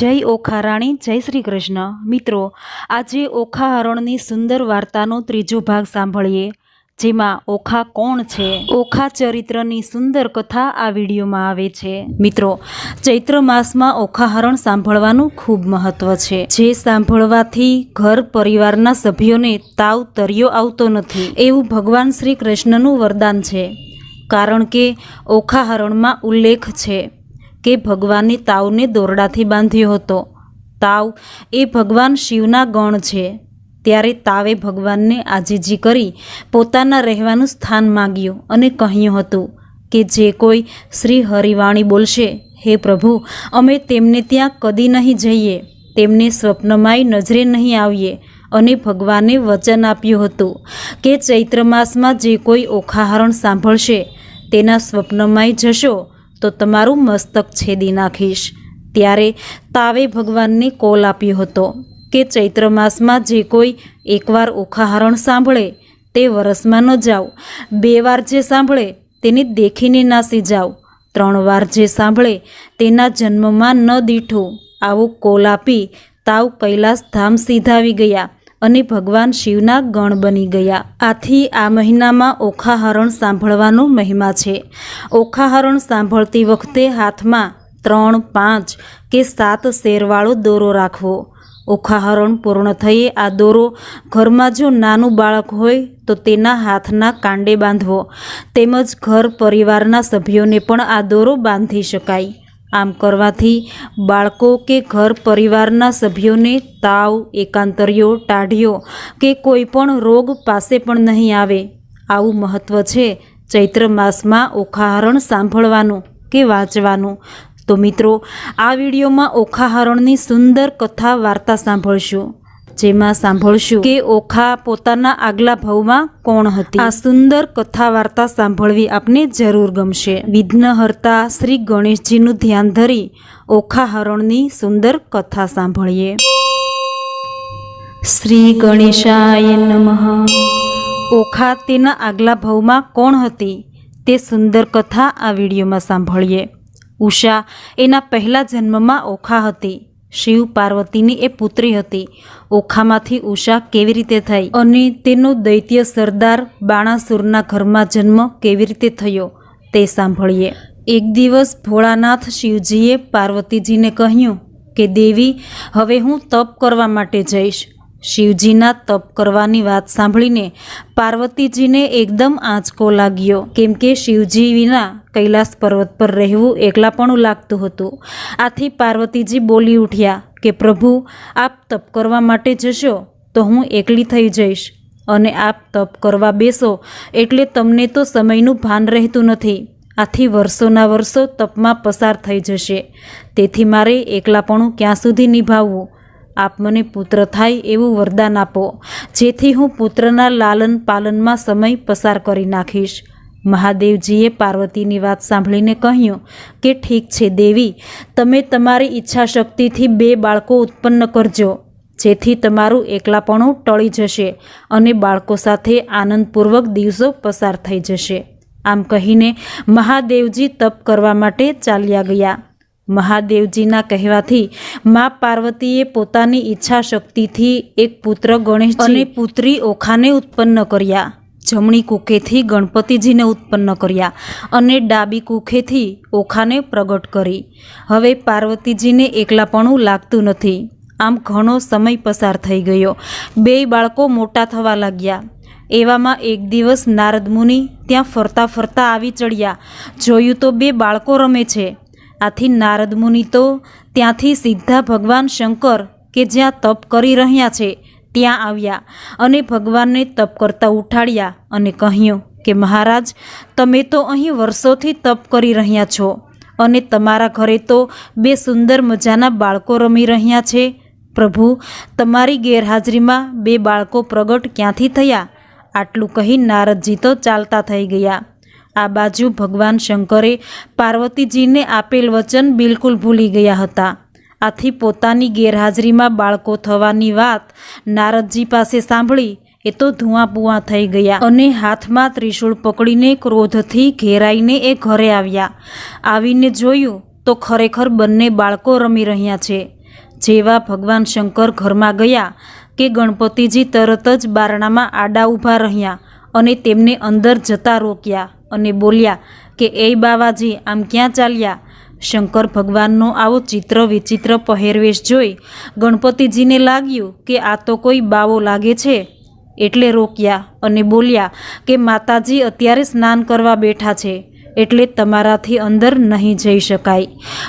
જય ઓખા રાણી, જય શ્રી કૃષ્ણ. મિત્રો, આજે ઓખા હરણની સુંદર વાર્તાનો ત્રીજો ભાગ સાંભળીએ, જેમાં ઓખા કોણ છે? ઓખા ચરિત્રની સુંદર કથા આ વિડીયોમાં આવે છે. મિત્રો, ચૈત્ર માસમાં ઓખા હરણ સાંભળવાનું ખૂબ મહત્વ છે. જે સાંભળવાથી ઘર પરિવારના સભ્યોને તાવ તર્યો આવતો નથી. એવું ભગવાન શ્રી કૃષ્ણનું વરદાન છે. કારણ કે ઓખા હરણમાં ઉલ્લેખ છે. કે ભગવાનની તાવને દોરડાથી બાંધ્યો હતો. તાવ એ ભગવાન શિવના ગણ છે. ત્યારે તાવે ભગવાનને આજીજી કરી પોતાના રહેવાનું સ્થાન માગ્યું અને કહ્યું હતું કે જે કોઈ શ્રી હરિવાણી બોલશે, હે પ્રભુ, અમે તેમને ત્યાં કદી નહીં જઈએ. તેમને સ્વપ્નમાંય નજરે નહીં આવીએ. અને ભગવાને વચન આપ્યું હતું કે ચૈત્ર માસમાં જે કોઈ ઓખાહરણ સાંભળશે, તેના સ્વપ્નમાંય જશો તો તમારું મસ્તક છેદી નાખીશ. ત્યારે તાવે ભગવાનને કોલ આપ્યો હતો કે ચૈત્ર માસમાં જે કોઈ એકવાર ઓખાહરણ સાંભળે, તે વરસમાં ન જાઓ બે વાર જે સાંભળે, તેને દેખીને નાસી જાઓ ત્રણ વાર જે સાંભળે, તેના જન્મમાં ન દીઠું. આવું કોલ આપી તાવ કૈલાસ ધામ સીધાવી ગયા. અને ભગવાન શિવના ગણ બની ગયા. આથી આ મહિનામાં ઓખાહરણ સાંભળવાનો મહિમા છે. ઓખાહરણ સાંભળતી વખતે હાથમાં ત્રણ, પાંચ કે સાત શેરવાળો દોરો રાખવો. ઓખાહરણ પૂર્ણ થયે આ દોરો ઘરમાં જો નાનું બાળક હોય તો તેના હાથના કાંડે બાંધવો. તેમજ ઘર પરિવારના સભ્યોને પણ આ દોરો બાંધી શકાય. આમ કરવાથી બાળકો કે ઘર પરિવારના સભ્યોને તાવ, એકાંતરિયો, ટાઢિયો કે કોઈ પણ રોગ પાસે પણ નહીં આવે. આવું મહત્ત્વ છે ચૈત્ર માસમાં ઓખાહરણ સાંભળવાનું કે વાંચવાનું. તો મિત્રો, આ વિડીયોમાં ઓખાહરણની સુંદર કથા વાર્તા સાંભળશું. જેમાં સાંભળશું કે ઓખા પોતાના આગલા ભાવમાં કોણ હતી? આ સુંદર કથા વાર્તા સાંભળવી આપને જરૂર ગમશે. વિઘ્નહર્તા શ્રી ગણેશજીનું ધ્યાન ધરી ઓખાહરણની સુંદર કથા સાંભળીએ. શ્રી ગણેશાય નમઃ. ઓખા તેના આગલા ભાવમાં કોણ હતી? તે સુંદર કથા આ વિડીયોમાં સાંભળીએ. ઉષા એના પહેલા જન્મમાં ઓખા હતી. શિવ પાર્વતીની એ પુત્રી હતી. ઓખામાંથી ઉષા કેવી રીતે થઈ? અને તેનો દૈત્ય સરદાર બાણાસુરના ઘરમાં જન્મ કેવી રીતે થયો? તે સાંભળીએ. એક દિવસ ભોળાનાથ શિવજીએ પાર્વતીજીને કહ્યું કે, દેવી, હવે હું તપ કરવા માટે જઈશ. શિવજીના તપ કરવાની વાત સાંભળીને પાર્વતીજીને એકદમ આંચકો લાગ્યો. કેમ કે શિવજી વિના કૈલાસ પર્વત પર રહેવું એકલાપણું લાગતું હતું. આથી પાર્વતીજી બોલી ઉઠ્યા કે, પ્રભુ, આપ તપ કરવા માટે જશો તો હું એકલી થઈ જઈશ અને આપ તપ કરવા બેસો એટલે તમને તો સમયનું ભાન રહેતું નથી. આથી વર્ષોના વર્ષો તપમાં પસાર થઈ જશે. તેથી મારે એકલાપણું ક્યાં સુધી નિભાવવું? આપ મને પુત્ર થાય એવું વરદાન આપો. જેથી હું પુત્રના લાલન પાલનમાં સમય પસાર કરી નાખીશ. મહાદેવજીએ પાર્વતીની વાત સાંભળીને કહ્યું કે, ઠીક છે દેવી, તમે તમારી ઈચ્છા શક્તિથી બે બાળકો ઉત્પન્ન કરજો, જેથી તમારું એકલાપણું ટળી જશે અને બાળકો સાથે આનંદપૂર્વક દિવસો પસાર થઈ જશે. આમ કહીને મહાદેવજી તપ કરવા માટે ચાલ્યા ગયા. મહાદેવજીના કહેવાથી મા પાર્વતીએ પોતાની ઈચ્છા શક્તિથી એક પુત્ર ગણેશ અને પુત્રી ઓખાને ઉત્પન્ન કર્યા. જમણી કુખેથી ગણપતિજીને ઉત્પન્ન કર્યા અને ડાબી કુખેથી ઓખાને પ્રગટ કરી. હવે પાર્વતીજીને એકલાપણું લાગતું નથી. આમ ઘણો સમય પસાર થઈ ગયો. બે બાળકો મોટા થવા લાગ્યા. એવામાં એક દિવસ નારદ મુનિ ત્યાં ફરતા ફરતા આવી ચડ્યા. જોયું તો બે બાળકો રમે છે. આથી નારદ મુનિ તો ત્યાંથી સીધા ભગવાન શંકર કે જ્યાં તપ કરી રહ્યા છે, ત્યાં આવ્યા અને ભગવાનને તપ કરતા ઉઠાડ્યા અને કહ્યું કે મહારાજ, તમે તો અહીં વર્ષોથી તપ કરી રહ્યા છો અને તમારા ઘરે તો બે સુંદર મજાના બાળકો રમી રહ્યા છે. પ્રભુ, તમારી ગેરહાજરીમાં બે બાળકો પ્રગટ ક્યાંથી થયા? આટલું કહી નારદજી તો ચાલતા થઈ ગયા. આ બાજુ ભગવાન શંકરે પાર્વતીજીને આપેલ વચન બિલકુલ ભૂલી ગયા હતા. આથી પોતાની ગેરહાજરીમાં બાળકો થવાની વાત નારદજી પાસે સાંભળી એ તો ધુઆં થઈ ગયા અને હાથમાં ત્રિશૂળ પકડીને ક્રોધથી ઘેરાઈને એ ઘરે આવ્યા. આવીને જોયું તો ખરેખર બંને બાળકો રમી રહ્યા છે. જેવા ભગવાન શંકર ઘરમાં ગયા કે ગણપતિજી તરત જ બારણામાં આડા ઊભા રહ્યા અને તેમને અંદર જતા રોક્યા. અને બોલ્યા કે એ બાવાજી, આમ ક્યાં ચાલ્યા? શંકર ભગવાનનો આવો ચિત્ર વિચિત્ર પહેરવેશ જોઈ ગણપતિજીને લાગ્યું કે, આ તો કોઈ બાવો લાગે છે. એટલે રોક્યા અને બોલ્યા કે, માતાજી, અત્યારે સ્નાન કરવા બેઠા છે, એટલે તમારાથી અંદર નહીં જઈ શકાય.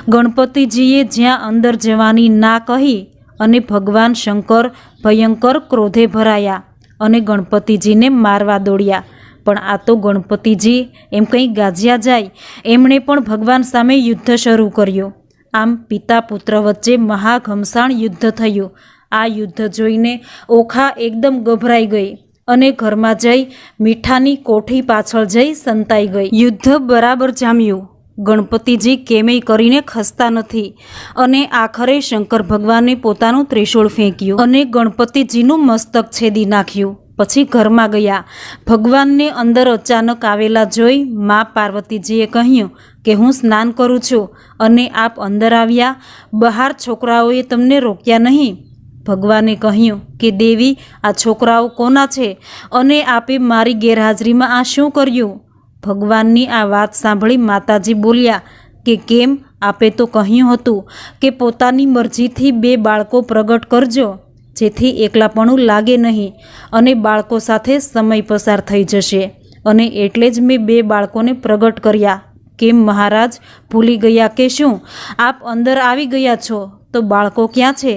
ગણપતિજીએ જ્યાં અંદર જવાની ના કહી અને ભગવાન શંકર ભયંકર ક્રોધે ભરાયા અને ગણપતિજીને મારવા દોડ્યા. પણ આ તો ગણપતિજી, એમ કંઈ ગાજ્યા જાય? એમણે પણ ભગવાન સામે યુદ્ધ શરૂ કર્યું. આમ પિતા પુત્ર વચ્ચે મહાઘમસાણ યુદ્ધ થયું. આ યુદ્ધ જોઈને ઓખા એકદમ ગભરાઈ ગઈ અને ઘરમાં જઈ મીઠાની કોઠી પાછળ જઈ સંતાઈ ગઈ. યુદ્ધ બરાબર જામ્યું. ગણપતિજી કેમેય કરીને ખસતા નથી અને આખરે શંકર ભગવાને પોતાનું ત્રિશૂળ ફેંક્યું અને ગણપતિજીનું મસ્તક છેદી નાખ્યું. પછી ઘરમાં ગયા. ભગવાનને અંદર અચાનક આવેલા જોઈ મા પાર્વતીજીએ કહ્યું કે હું સ્નાન કરું છું અને આપ અંદર આવ્યા. બહાર છોકરાઓએ તમને રોક્યા નહીં. ભગવાને કહ્યું કે દેવી, આ છોકરાઓ કોના છે અને આપે મારી ગેરહાજરીમાં આ શું કર્યું? ભગવાનની આ વાત સાંભળી માતાજી બોલ્યા કે કેમ? આપે તો કહ્યું હતું કે પોતાની મરજીથી બે બાળકો પ્રગટ કરજો. જેથી એકલાપણું લાગે નહીં અને બાળકો સાથે સમય પસાર થઈ જશે. અને એટલે જ મેં બે બાળકોને પ્રગટ કર્યા કેમ મહારાજ, ભૂલી ગયા કે શું? આપ અંદર આવી ગયા છો, તો બાળકો ક્યાં છે?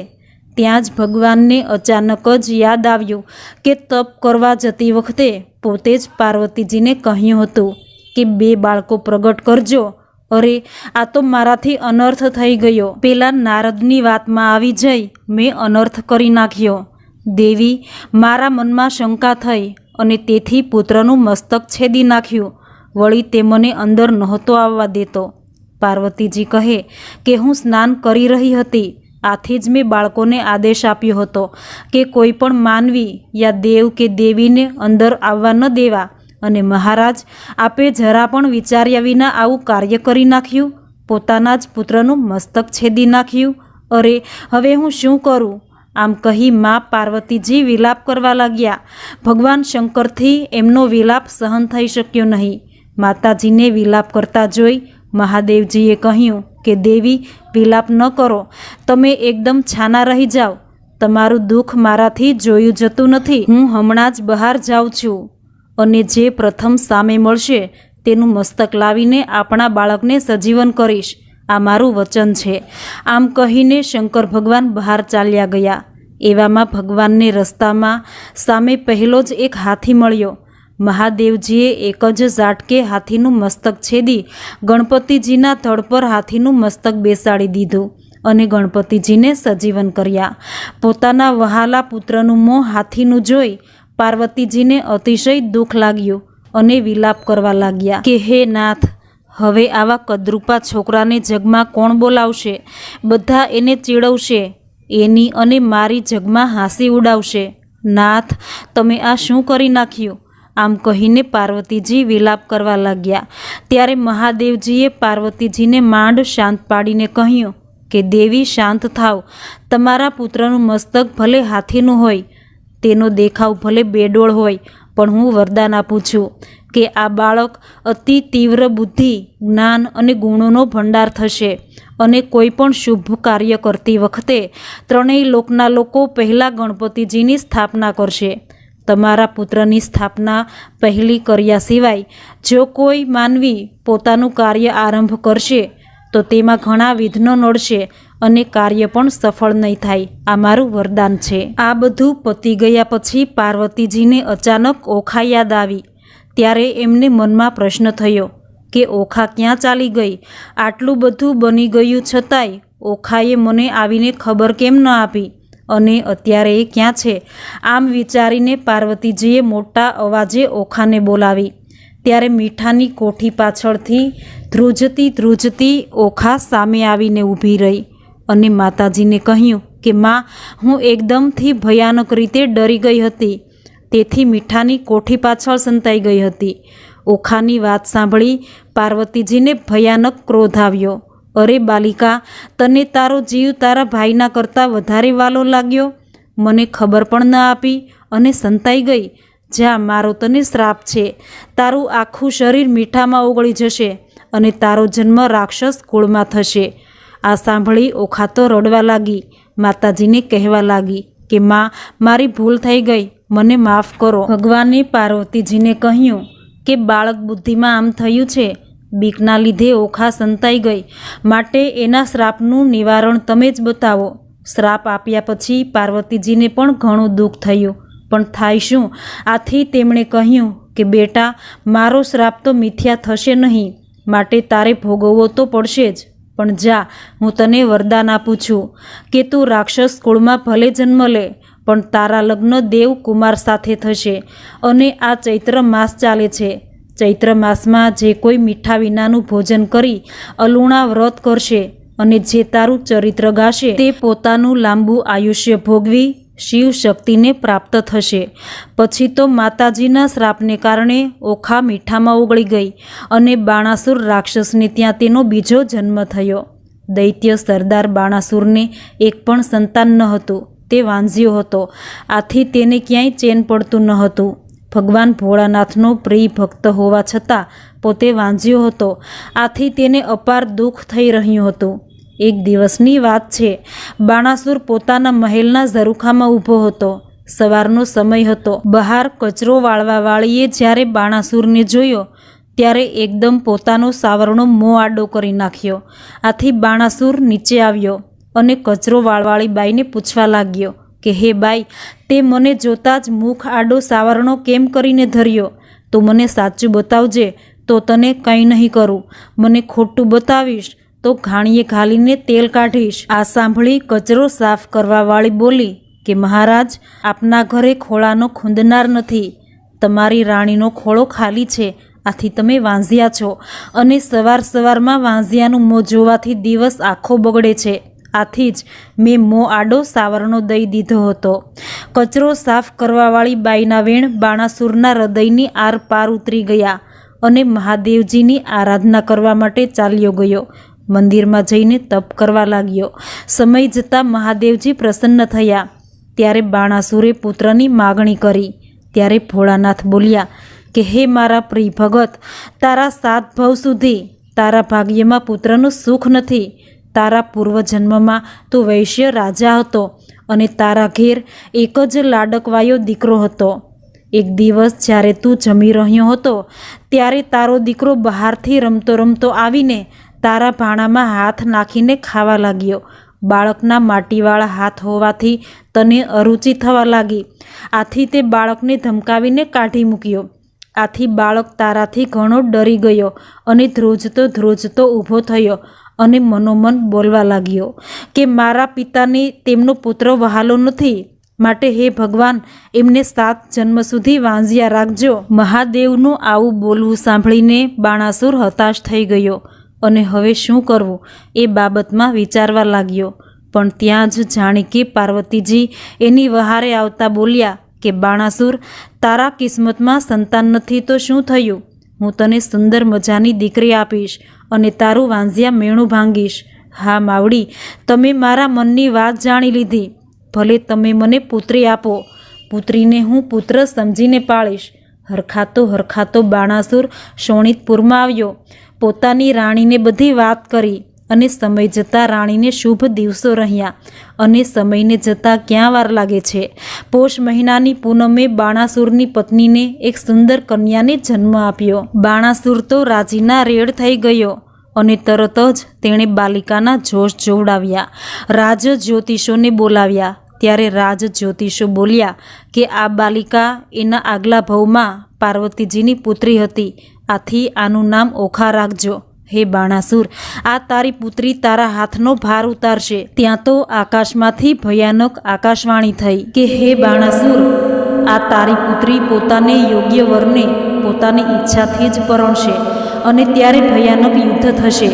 ત્યાં જ ભગવાનને અચાનક જ યાદ આવ્યું કે તપ કરવા જતી વખતે પોતે જ પાર્વતીજીને કહ્યું હતું કે, બે બાળકો પ્રગટ કરજો અરે, આ તો મારાથી અનર્થ થઈ ગયો. પેલા નારદની વાતમાં આવી જઈ, મેં અનર્થ કરી નાખ્યો. દેવી, મારા મનમાં શંકા થઈ અને તેથી પુત્રનું મસ્તક છેદી નાખ્યું. વળી તે મને અંદર નહોતો આવવા દેતો. પાર્વતીજી કહે કે હું સ્નાન કરી રહી હતી. આથી જ મેં બાળકોને આદેશ આપ્યો હતો કે કોઈ પણ માનવી યા દેવ કે દેવીને અંદર આવવા ન દેવા. અને મહારાજ આપે જરા પણ વિચાર્યા વિના આવું કાર્ય કરી નાખ્યું. પોતાના જ પુત્રનું મસ્તક છેદી નાખ્યું. અરે, હવે હું શું કરું? આમ કહી મા પાર્વતીજી વિલાપ કરવા લાગ્યા. ભગવાન શંકરથી એમનો વિલાપ સહન થઈ શક્યો નહીં. માતાજીને વિલાપ કરતા જોઈ મહાદેવજીએ કહ્યું કે, દેવી, વિલાપ ન કરો. તમે એકદમ છાના રહી જાઓ. તમારું દુઃખ મારાથી જોયું જતું નથી. હું હમણાં જ બહાર જાઉં છું. અને જે પ્રથમ સામે મળશે, તેનું મસ્તક લાવીને આપણા બાળકને સજીવન કરીશ. આ મારું વચન છે. આમ કહીને શંકર ભગવાન બહાર ચાલ્યા ગયા. એવામાં ભગવાનને રસ્તામાં સામે પહેલો જ એક હાથી મળ્યો. મહાદેવજીએ એક જ ઝાટકે હાથીનું મસ્તક છેદી, ગણપતિજીના ધડ પર હાથીનું મસ્તક બેસાડી દીધું અને ગણપતિજીને સજીવન કર્યા. પોતાના વહાલા પુત્રનું મોં હાથીનું જોઈ પાર્વતીજીને અતિશય દુઃખ લાગ્યું અને વિલાપ કરવા લાગ્યા કે, હે નાથ, હવે આવા કદરૂપા છોકરાને જગમાં કોણ બોલાવશે? બધા એને ચીડવશે, એની અને મારી જગમાં હાંસી ઉડાવશે. નાથ, તમે આ શું કરી નાખ્યું? આમ કહીને પાર્વતીજી વિલાપ કરવા લાગ્યા. ત્યારે મહાદેવજીએ પાર્વતીજીને માંડ શાંત પાડીને કહ્યું કે, દેવી શાંત થાવ. તમારા પુત્રનું મસ્તક ભલે હાથીનું હોય તેનો દેખાવ ભલે બેડોળ હોય, પણ હું વરદાન આપું છું કે આ બાળક અતિ તીવ્ર બુદ્ધિ, જ્ઞાન અને ગુણોનો ભંડાર થશે અને કોઈ પણ શુભ કાર્ય કરતી વખતે ત્રણેય લોકના લોકો પહેલાં ગણપતિજીની સ્થાપના કરશે. તમારા પુત્રની સ્થાપના પહેલી કર્યા સિવાય, જો કોઈ માનવી પોતાનું કાર્ય આરંભ કરશે તો તેમાં ઘણા વિઘ્નો નડશે અને કાર્ય પણ સફળ નહીં થાય. આ મારું વરદાન છે. આ બધું પતી ગયા પછી પાર્વતીજીને અચાનક ઓખા યાદ આવી. ત્યારે એમને મનમાં પ્રશ્ન થયો કે ઓખા ક્યાં ચાલી ગઈ? આટલું બધું બની ગયું છતાંય ઓખાએ મને આવીને ખબર કેમ ન આપી? અને અત્યારે એ ક્યાં છે? આમ વિચારીને પાર્વતીજીએ મોટા અવાજે ઓખાને બોલાવી. ત્યારે મીઠાની કોઠી પાછળથી ધ્રુજતી ધ્રુજતી ઓખા સામે આવીને ઊભી રહી અને માતાજીને કહ્યું કે, માં, હું એકદમથી ભયાનક રીતે ડરી ગઈ હતી. તેથી મીઠાની કોઠી પાછળ સંતાઈ ગઈ હતી. ઓખાની વાત સાંભળી પાર્વતીજીને ભયાનક ક્રોધ આવ્યો. અરે બાલિકા, તને તારો જીવ તારા ભાઈના કરતાં વધારે વાલો લાગ્યો? મને ખબર પણ ન આપી અને સંતાઈ ગઈ. જા મારો તને શ્રાપ છે. તારું આખું શરીર મીઠામાં ઓગળી જશે અને તારો જન્મ રાક્ષસ કુળમાં થશે. આ સાંભળી ઓખાતો રડવા લાગી, માતાજીને કહેવા લાગી કે, માં, મારી ભૂલ થઈ ગઈ. મને માફ કરો. ભગવાને પાર્વતીજીને કહ્યું કે, બાળક બુદ્ધિમાં આમ થયું છે, બીકના લીધે ઓખા સંતાઈ ગઈ. માટે એના શ્રાપનું નિવારણ તમે જ બતાવો. શ્રાપ આપ્યા પછી પાર્વતીજીને પણ ઘણું દુઃખ થયું. પણ થાય શું? આથી તેમણે કહ્યું કે, બેટા, મારો શ્રાપ તો મિથ્યા થશે નહીં. માટે તારે ભોગવવો તો પડશે જ. પણ જા, હું તને વરદાન આપું છું કે તું રાક્ષસ કુળમાં ભલે જન્મ લે, પણ તારા લગ્ન દેવ કુમાર સાથે થશે અને આ ચૈત્ર માસ ચાલે છે. ચૈત્ર માસમાં જે કોઈ મીઠા વિનાનું ભોજન કરી અલુણા વ્રત કરશે અને જે તારું ચરિત્ર ગાશે, તે પોતાનું લાંબુ આયુષ્ય ભોગવી શિવ શક્તિને પ્રાપ્ત થશે. પછી તો માતાજીના શ્રાપને કારણે ઓખા મીઠામાં ઓગળી ગઈ અને બાણાસુર રાક્ષસને ત્યાં તેનો બીજો જન્મ થયો. દૈત્ય સરદાર બાણાસુરને એક પણ સંતાન ન હતું, તે વાંઝ્યો હતો. આથી તેને ક્યાંય ચેન પડતું ન હતું. ભગવાન ભોળાનાથનો પ્રિય ભક્ત હોવા છતાં પોતે વાંઝ્યો હતો. આથી તેને અપાર દુઃખ થઈ રહ્યું હતું. એક દિવસની વાત છે. બાણાસુર પોતાના મહેલના ઝરૂખામાં ઊભો હતો. સવારનો સમય હતો. બહાર કચરો વાળવા વાળીએ જ્યારે બાણાસુરને જોયો, ત્યારે એકદમ પોતાનો સાવરણો મોં આડો કરી નાખ્યો. આથી બાણાસુર નીચે આવ્યો અને કચરો વાળવાળી બાઈને પૂછવા લાગ્યો કે, હે બાઈ, તે મને જોતાં જ મુખ આડો સાવરણો કેમ કરીને ધર્યો? તો મને સાચું બતાવજે તો તને કંઈ નહીં કરું. મને ખોટું બતાવીશ. તો ઘાણીએ ઘાલીને તેલ કાઢીશ. આ સાંભળી કચરો સાફ કરવાવાળી બોલી કે, મહારાજ, આપના ઘરે ખોળાનો ખૂંદનાર નથી. તમારી રાણીનો ખોળો ખાલી છે. આથી તમે વાંઝ્યા છો. અને સવાર સવારમાં વાંઝિયાનું મોં જોવાથી દિવસ આખો બગડે છે. આથી જ મેં મોં આડો સાવરણો દઈ દીધો હતો. કચરો સાફ કરવાવાળી બાઈના વેણ બાણાસુરના હૃદયની આર પાર ઉતરી ગયા અને મહાદેવજીની આરાધના કરવા માટે ચાલ્યો ગયો. મંદિરમાં જઈને તપ કરવા લાગ્યો. સમય જતાં મહાદેવજી પ્રસન્ન થયા. ત્યારે બાણાસુરે પુત્રની માગણી કરી. ત્યારે ભોળાનાથ બોલ્યા, કે હે મારા પ્રિય ભગત, તારા સાત ભવ સુધી તારા ભાગ્યમાં પુત્રનું સુખ નથી. તારા પૂર્વજન્મમાં તું વૈશ્ય રાજા હતો અને તારા ઘેર એક જ લાડકવાયો દીકરો હતો. એક દિવસ જ્યારે તું જમી રહ્યો હતો, ત્યારે તારો દીકરો બહારથી રમતો રમતો આવીને તારા ભાણામાં હાથ નાખીને ખાવા લાગ્યો. બાળકના માટીવાળા હાથ હોવાથી તને અરુચિ થવા લાગી. આથી તે બાળકને ધમકાવીને કાઢી મૂક્યો. આથી બાળક તારાથી ઘણો ડરી ગયો અને ધ્રુજતો ધ્રુજતો ઊભો થયો અને મનોમન બોલવા લાગ્યો કે મારા પિતાને તેમનો પુત્ર વહાલો નથી. માટે હે ભગવાન, એમને સાત જન્મ સુધી વાંઝ્યા રાખજો. મહાદેવનું આવું બોલવું સાંભળીને બાણાસુર હતાશ થઈ ગયો. અને હવે શું કરવું? એ બાબતમાં વિચારવા લાગ્યો. પણ ત્યાં જ જાણે કે પાર્વતીજી એની વહારે આવતા બોલ્યા કે, બાણાસુર, તારા કિસ્મતમાં સંતાન નથી તો શું થયું? હું તને સુંદર મજાની દીકરી આપીશ અને તારું વાંઝિયા મેણું ભાંગીશ. હા, માવડી, તમે મારા મનની વાત જાણી લીધી. ભલે તમે મને પુત્રી આપો. પુત્રીને હું પુત્ર સમજીને પાળીશ. હરખાતો હરખાતો બાણાસુર શોણિતપુરમાં આવ્યો. પોતાની રાણીને બધી વાત કરી અને સમય જતાં રાણીને શુભ દિવસો રહ્યા અને સમયને જતાં ક્યાં વાર લાગે છે? પોષ મહિનાની પૂનમે બાણાસુરની પત્નીને એક સુંદર કન્યાને જન્મ આપ્યો. બાણાસુર તો રાજીના રેડ થઈ ગયો અને તરત જ તેણે બાલિકાના જોશ જોવડાવ્યા. રાજ જ્યોતિષોને બોલાવ્યા. ત્યારે રાજ જ્યોતિષો બોલ્યા કે આ બાલિકા એના આગલા ભવમાં પાર્વતીજીની પુત્રી હતી. આથી આનું નામ ઓખા રાખજો. હે બાણાસુર, આ તારી પુત્રી તારા હાથનો ભાર ઉતારશે. ત્યાં તો આકાશમાંથી ભયાનક આકાશવાણી થઈ કે હે બાણાસુર, આ તારી પુત્રી પોતાને યોગ્ય વરને પોતાની ઈચ્છાથી જ પરણશે અને ત્યારે ભયાનક યુદ્ધ થશે.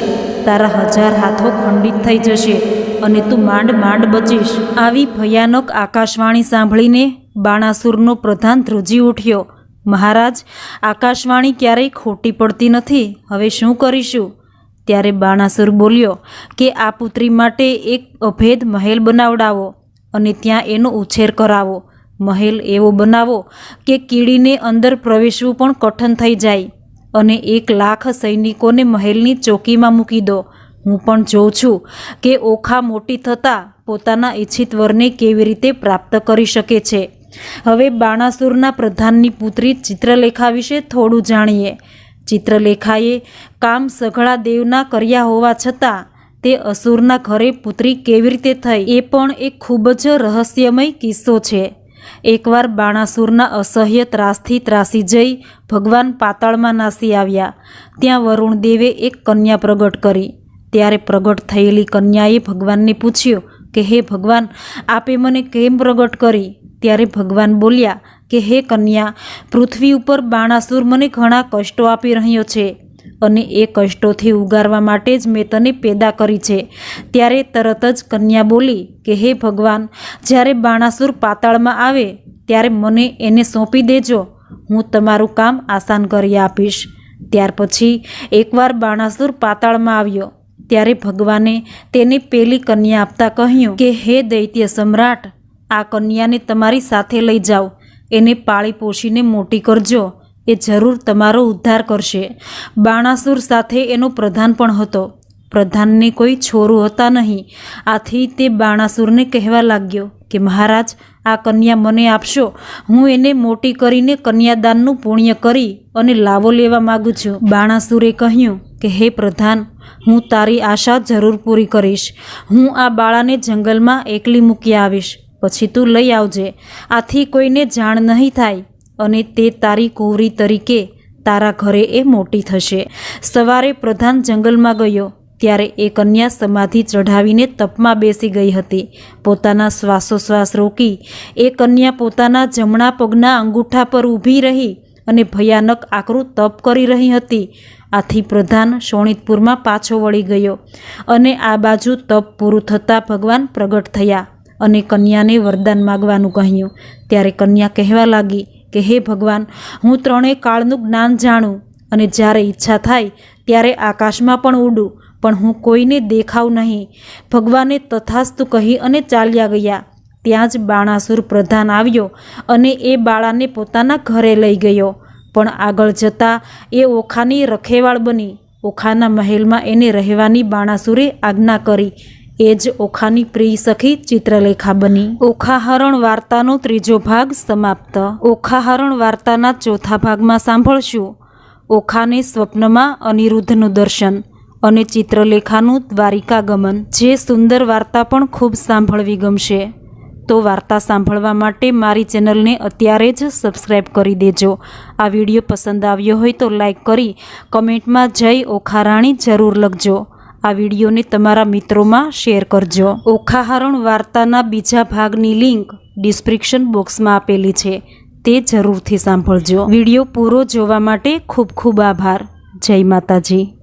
તારા હજાર હાથો ખંડિત થઈ જશે. અને તું માંડ માંડ બચીશ. આવી ભયાનક આકાશવાણી સાંભળીને બાણાસુરનો પ્રધાન ધ્રુજી ઉઠ્યો. મહારાજ, આકાશવાણી ક્યારેય ખોટી પડતી નથી. હવે શું કરીશું? ત્યારે બાણાસુર બોલ્યો કે આ પુત્રી માટે એક અભેદ મહેલ બનાવડાવો અને ત્યાં એનો ઉછેર કરાવો. મહેલ એવો બનાવો કે કીડીને અંદર પ્રવેશવું પણ કઠન થઈ જાય અને એક લાખ સૈનિકોને મહેલની ચોકીમાં મૂકી દો. હું પણ જોઉં છું કે ઓખા મોટી થતાં પોતાના ઈચ્છિત વરને કેવી રીતે પ્રાપ્ત કરી શકે છે. હવે બાણાસુરના પ્રધાનની પુત્રી ચિત્રલેખા વિશે થોડું જાણીએ. ચિત્રલેખાએ કામ સઘળા દેવના કર્યા હોવા છતાં તે અસુરના ઘરે પુત્રી કેવી રીતે થઈ એ પણ એક ખૂબ જ રહસ્યમય કિસ્સો છે. એકવાર બાણાસુરના અસહ્ય ત્રાસથી ત્રાસી જઈ ભગવાન પાતાળમાં નાસી આવ્યા. ત્યાં વરુણદેવે એક કન્યા પ્રગટ કરી. ત્યારે પ્રગટ થયેલી કન્યાએ ભગવાનને પૂછ્યું કે, હે ભગવાન, આપે મને કેમ પ્રગટ કરી? ત્યારે ભગવાન બોલ્યા કે, હે કન્યા, પૃથ્વી ઉપર બાણાસુર મને ઘણા કષ્ટો આપી રહ્યો છે અને એ કષ્ટોથી ઉગારવા માટે જ મેં તને પેદા કરી છે. ત્યારે તરત જ કન્યા બોલી કે, હે ભગવાન, જ્યારે બાણાસુર પાતાળમાં આવે, ત્યારે મને એને સોંપી દેજો. હું તમારું કામ આસાન કરી આપીશ. ત્યાર પછી એકવાર બાણાસુર પાતાળમાં આવ્યો. ત્યારે ભગવાને તેને પેલી કન્યા આપતા કહ્યું કે, હે દૈત્ય સમ્રાટ, આ કન્યાને તમારી સાથે લઈ જાઓ. એને પાળી પોષીને મોટી કરજો. એ જરૂર તમારો ઉદ્ધાર કરશે. બાણાસુર સાથે એનો પ્રધાન પણ હતો. પ્રધાનને કોઈ છોરું હતા નહીં. આથી તે બાણાસુરને કહેવા લાગ્યો કે, મહારાજ, આ કન્યા મને આપશો. હું એને મોટી કરીને કન્યાદાનનું પુણ્ય કરી અને લાવો લેવા માગું છું. બાણાસુરે કહ્યું કે, હે પ્રધાન, હું તારી આશા જરૂર પૂરી કરીશ. હું આ બાળાને જંગલમાં એકલી મૂકી આવીશ. પછી તું લઈ આવજે. આથી કોઈને જાણ નહીં થાય અને તે તારી કોવરી તરીકે તારા ઘરે એ મોટી થશે. સવારે પ્રધાન જંગલમાં ગયો, ત્યારે એ કન્યા સમાધિ ચઢાવીને તપમાં બેસી ગઈ હતી. પોતાના શ્વાસોશ્વાસ રોકી, એ કન્યા પોતાના જમણા પગના અંગૂઠા પર ઊભી રહી અને ભયાનક આકરું તપ કરી રહી હતી. આથી પ્રધાન શોણિતપુરમાં પાછો વળી ગયો અને આ બાજુ તપ પૂરું થતાં ભગવાન પ્રગટ થયા અને કન્યાને વરદાન માગવાનું કહ્યું. ત્યારે કન્યા કહેવા લાગી કે, હે ભગવાન, હું ત્રણેય કાળનું જ્ઞાન જાણું અને જ્યારે ઈચ્છા થાય ત્યારે આકાશમાં પણ ઉડું, પણ હું કોઈને દેખાવ નહીં. ભગવાને તથાસ્તુ કહી અને ચાલ્યા ગયા. ત્યાં જ બાણાસુર પ્રધાન આવ્યો અને એ બાળાને પોતાના ઘરે લઈ ગયો. પણ આગળ જતાં એ ઓખાની રખેવાળ બની. ઓખાના મહેલમાં એને રહેવાની બાણાસુરે આજ્ઞા કરી. એ જ ઓખાની પ્રિય સખી ચિત્રલેખા બની. ઓખાહરણ વાર્તાનો ત્રીજો ભાગ સમાપ્ત. ઓખાહરણ વાર્તાના ચોથા ભાગમાં સાંભળશું. ઓખાને સ્વપ્નમાં અનિરુદ્ધનું દર્શન અને ચિત્રલેખાનું દ્વારિકા ગમન જે સુંદર વાર્તા પણ ખૂબ સાંભળવી ગમશે. તો વાર્તા સાંભળવા માટે મારી ચેનલને અત્યારે જ સબસ્ક્રાઈબ કરી દેજો. આ વીડિયો પસંદ આવ્યો હોય તો લાઈક કરી, કમેન્ટમાં જય ઓખારાણી જરૂર લખજો. આ વિડીયોને તમારા મિત્રોમાં શેર કરજો. ઓખાહરણ વાર્તાના બીજા ભાગની લિંક ડિસ્ક્રિપ્શન બોક્સમાં આપેલી છે. તે જરૂરથી સાંભળજો. વીડિયો પૂરો જોવા માટે ખૂબ ખૂબ આભાર. જય માતાજી.